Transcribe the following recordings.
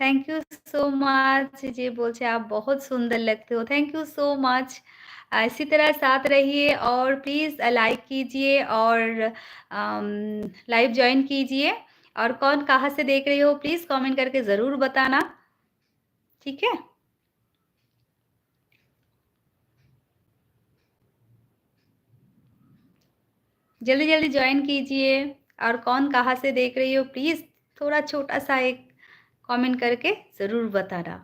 Thank you so much जी, बोलते आप बहुत सुंदर लगते हो। थैंक यू सो मच इसी तरह साथ रहिए और प्लीज़ लाइक कीजिए और लाइव ज्वाइन कीजिए। और कौन कहाँ से देख रही हो प्लीज़ कमेंट करके ज़रूर बताना। ठीक है? जल्दी जल्दी ज्वाइन कीजिए। और कौन कहाँ से देख रही हो प्लीज़ थोड़ा छोटा सा एक कमेंट करके ज़रूर बताना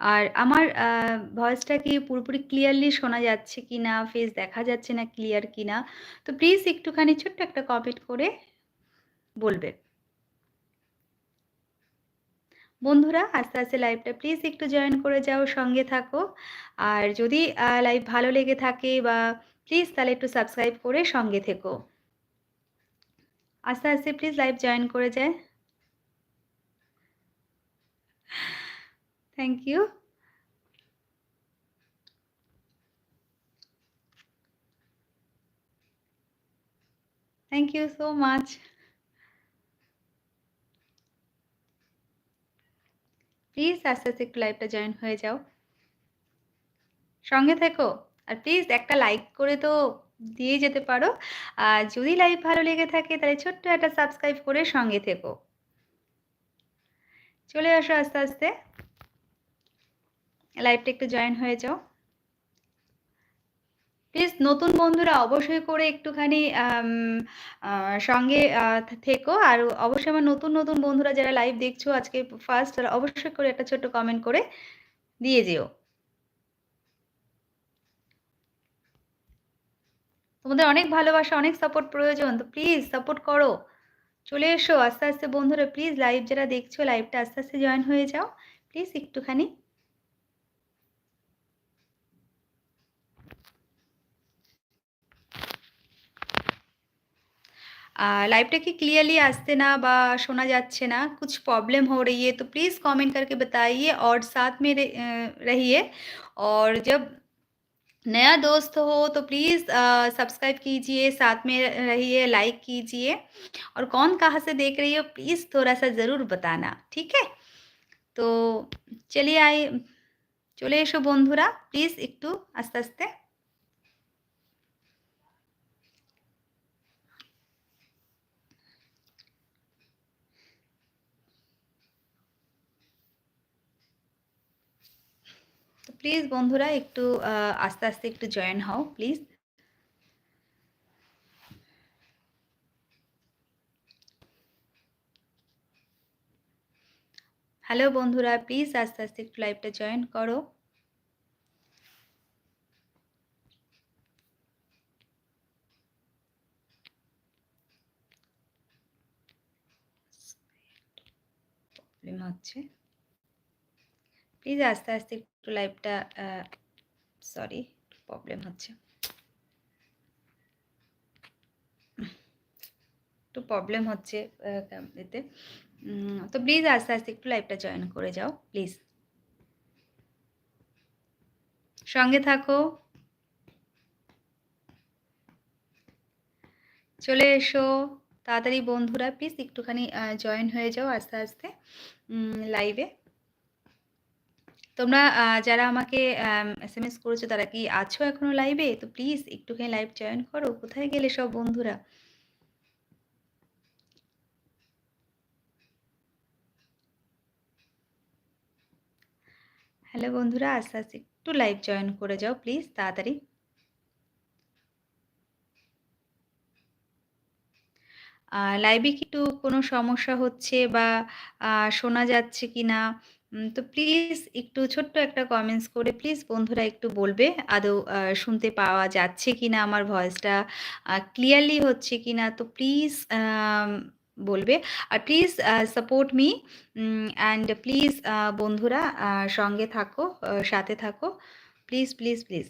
আর আমার ভয়েসটা কি পুরোপুরি ক্লিয়ারলি শোনা যাচ্ছে কি না, ফেস দেখা যাচ্ছে না ক্লিয়ার কি না? তো প্লিজ একটুখানি ছোট্ট একটা কমেন্ট করে বলবে। বন্ধুরা আস্তে, আস্তে লাইভটা প্লিজ একটু জয়েন করে যাও, সঙ্গে থাকো। আর যদি লাইভ ভালো লেগে থাকে বা প্লিজ তাহলে একটু সাবস্ক্রাইব করে সঙ্গে থেকো। আস্তে, আস্তে প্লিজ লাইভ জয়েন করে যায়। Thank you. Thank you so much. Please আস্তে, আস্তে একটু লাইভটা জয়েন হয়ে যাও। সঙ্গে থেকো। আর প্লিজ একটা লাইক করে তো দিয়ে যেতে পারো। আর যদি লাইভ ভালো লেগে থাকে তাহলে ছোট্ট একটা সাবস্ক্রাইব করে সঙ্গে থেকো। চলে আসো আস্তে, আস্তে। লাইভটা একটু জয়েন হয়ে যাও। প্লিজ নতুন বন্ধুরা অবশ্যই করে একটুখানি সঙ্গে থেকো আর অবশ্যই আমার নতুন, নতুন বন্ধুরা যারা লাইভ দেখছ আজকে ফার্স্ট তারা অবশ্যই করে একটা ছোট্ট কমেন্ট করে দিয়ে যেও। তোমাদের অনেক ভালোবাসা, অনেক সাপোর্ট প্রয়োজন। তো প্লিজ সাপোর্ট করো। চলে এসো আস্তে, আস্তে বন্ধুরা প্লিজ লাইভ যারা দেখছ লাইভটা আস্তে, আস্তে জয়েন হয়ে যাও। প্লিজ একটুখানি। लाइव की क्लियरली आसते ना बा शोना जाच्छे ना कुछ प्रॉब्लम हो रही है तो प्लीज़ कमेंट करके बताइए और साथ में रहिए और जब नया दोस्त हो तो प्लीज़ सब्सक्राइब कीजिए, साथ में रहिए लाइक कीजिए। और कौन कहाँ से देख रही हो प्लीज़ थोड़ा सा ज़रूर बताना, ठीक है? तो चलिए आए, चले बंधुरा प्लीज़ एक आस्ते आस्ते প্লিজ বন্ধুরা, একটু আস্তে আস্তে একটু জয়েন হও প্লিজ হ্যালো বন্ধুরা প্লিজ আস্তে আস্তে একটু লাইভটা জয়েন করো। হচ্ছে। প্লিজ আস্তে আস্তে একটু লাইভটা সরি প্রবলেম হচ্ছে। একটু প্রবলেম হচ্ছে এতে। তো প্লিজ আস্তে আস্তে একটু লাইভটা জয়েন করে যাও প্লিজ সঙ্গে থাকো। চলে এসো। তাড়াতাড়ি বন্ধুরা প্লিজ একটুখানি জয়েন হয়ে যাও আস্তে আস্তে লাইভে তোমরা যারা আমাকে এস এম এস করেছ তারা কি আছো এখনও লাইভে? তো প্লিজ একটুখানি লাইভ জয়েন করো। কোথায় গেলে সব বন্ধুরা? হ্যালো বন্ধুরা আস্তে, আস্তে একটু লাইভ জয়েন করে যাও প্লিজ তাড়াতাড়ি। লাইভে কি একটু কোনো সমস্যা হচ্ছে বা শোনা যাচ্ছে কিনা তো প্লিজ একটু ছোট্ট একটা কমেন্টস করে প্লিজ বন্ধুরা একটু বলবে, আদৌ শুনতে পাওয়া যাচ্ছে কি না আমার ভয়েসটা ক্লিয়ারলি হচ্ছে কি না তো প্লিজ বলবে। আর please support me and please বন্ধুরা সঙ্গে থাকো সাথে থাকো। Please please please